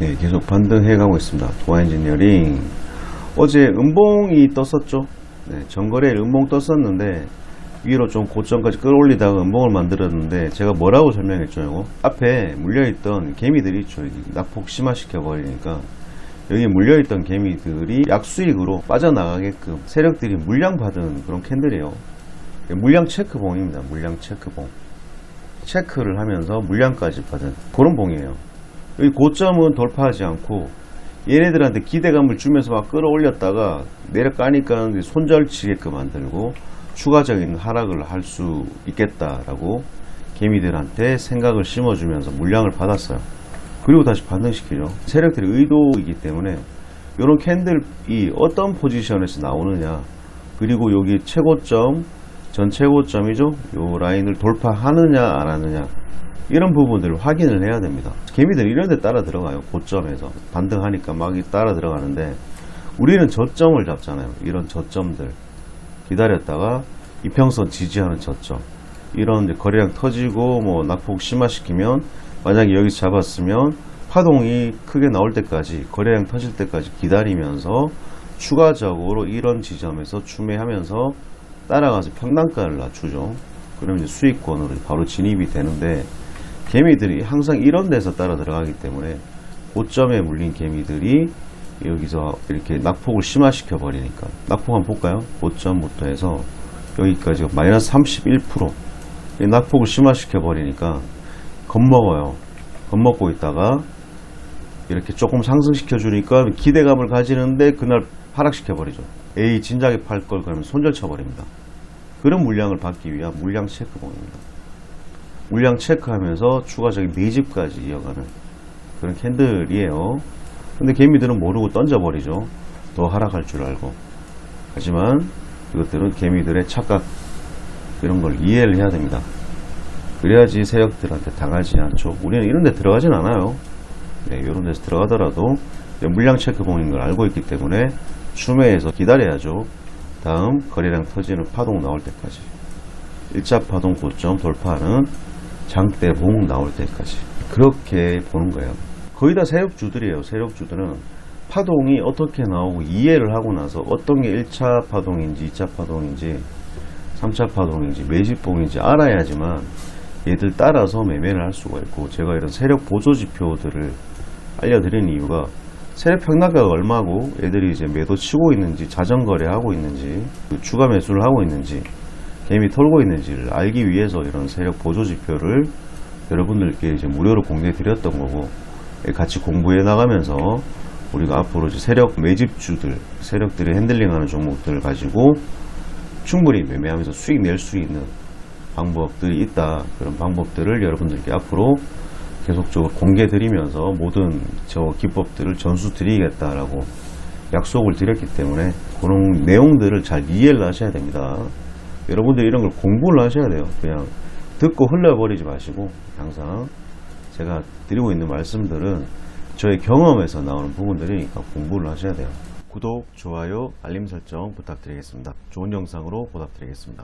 네, 계속 반등해 가고 있습니다. 도화 엔지니어링. 어제 음봉이 떴었죠. 네, 전거래일 음봉 떴었는데 위로 좀 고점까지 끌어올리다가 음봉을 만들었는데 제가 뭐라고 설명했죠, 이거? 앞에 물려있던 개미들이 있죠. 낙폭 심화시켜 버리니까 여기 물려있던 개미들이 약수익으로 빠져나가게끔 세력들이 물량 받은 그런 캔들이에요. 물량 체크봉입니다. 물량 체크봉. 체크를 하면서 물량까지 받은 그런 봉이에요. 여기 고점은 돌파하지 않고 얘네들한테 기대감을 주면서 막 끌어올렸다가 내려가니까 손절치게끔 만들고 추가적인 하락을 할 수 있겠다라고 개미들한테 생각을 심어주면서 물량을 받았어요. 그리고 다시 반등시키죠. 세력들의 의도이기 때문에 이런 캔들이 어떤 포지션에서 나오느냐 그리고 여기 최고점 전 최고점이죠. 요 라인을 돌파하느냐 안 하느냐 이런 부분들을 확인을 해야 됩니다. 개미들 이런 데 따라 들어가요. 고점에서 반등하니까 막 따라 들어가는데 우리는 저점을 잡잖아요. 이런 저점들 기다렸다가 이평선 지지하는 저점 이런 거래량 터지고 뭐 낙폭 심화시키면 만약에 여기서 잡았으면 파동이 크게 나올 때까지 거래량 터질 때까지 기다리면서 추가적으로 이런 지점에서 추매하면서 따라가서 평단가를 낮추죠. 그러면 이제 수익권으로 바로 진입이 되는데 개미들이 항상 이런 데서 따라 들어가기 때문에 고점에 물린 개미들이 여기서 이렇게 낙폭을 심화시켜 버리니까 낙폭 한번 볼까요? 고점부터 해서 여기까지 마이너스 31%이 낙폭을 심화시켜 버리니까 겁먹어요. 겁먹고 있다가 이렇게 조금 상승시켜 주니까 기대감을 가지는데 그날 하락시켜 버리죠. 에이 진작에 팔 걸 그러면 손절 쳐 버립니다. 그런 물량을 받기 위한 물량 체크봉입니다. 물량 체크하면서 추가적인 매집까지 이어가는 그런 캔들이에요. 근데 개미들은 모르고 던져버리죠. 더 하락할 줄 알고. 하지만 이것들은 개미들의 착각 이런 걸 이해를 해야 됩니다. 그래야지 세력들한테 당하지 않죠. 우리는 이런 데 들어가진 않아요. 네, 이런 데서 들어가더라도 물량 체크봉인 걸 알고 있기 때문에 추매해서 기다려야죠. 다음 거래량 터지는 파동 나올 때까지. 1차 파동 고점 돌파하는 장대봉 나올 때까지. 그렇게 보는 거예요. 거의 다 세력주들이에요. 세력주들은 파동이 어떻게 나오고 이해를 하고 나서 어떤 게 1차 파동인지 2차 파동인지 3차 파동인지 매집봉인지 알아야지만 얘들 따라서 매매를 할 수가 있고 제가 이런 세력 보조 지표들을 알려드리는 이유가 세력 평단가가 얼마고 애들이 이제 매도 치고 있는지 자전 거래 하고 있는지 그 추가 매수를 하고 있는지 개미 털고 있는지를 알기 위해서 이런 세력 보조 지표를 여러분들께 이제 무료로 공개해 드렸던 거고 같이 공부해 나가면서 우리가 앞으로 이제 세력 매집주들 세력들이 핸들링하는 종목들을 가지고 충분히 매매하면서 수익 낼 수 있는 방법들이 있다. 그런 방법들을 여러분들께 앞으로 계속적으로 공개 드리면서 모든 저 기법들을 전수 드리겠다라고 약속을 드렸기 때문에 그런 내용들을 잘 이해를 하셔야 됩니다. 여러분들 이런 걸 공부를 하셔야 돼요. 그냥 듣고 흘려버리지 마시고 항상 제가 드리고 있는 말씀들은 저의 경험에서 나오는 부분들이니까 공부를 하셔야 돼요. 구독, 좋아요, 알림 설정 부탁드리겠습니다. 좋은 영상으로 보답드리겠습니다.